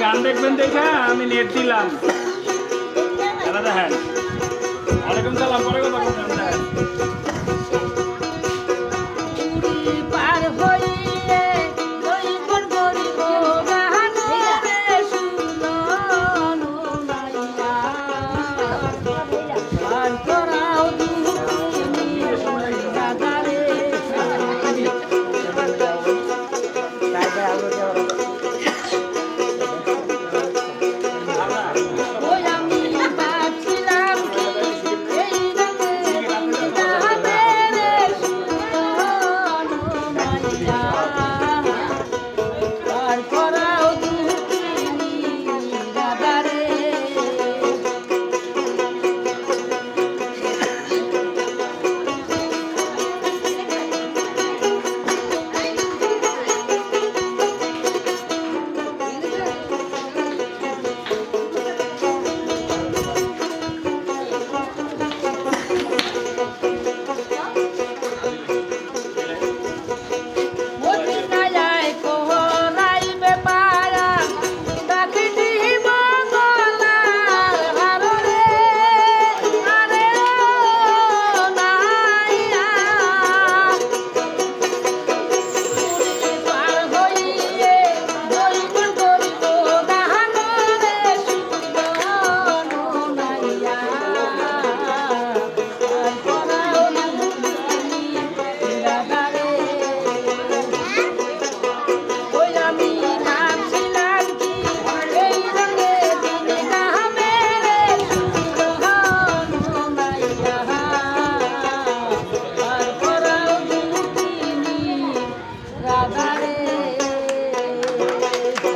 গান দেখবেন দেখা হ্যাঁ, আমি নেট দিলাম। দেখেন ওয়ালাইকুম সালাম পরে কথা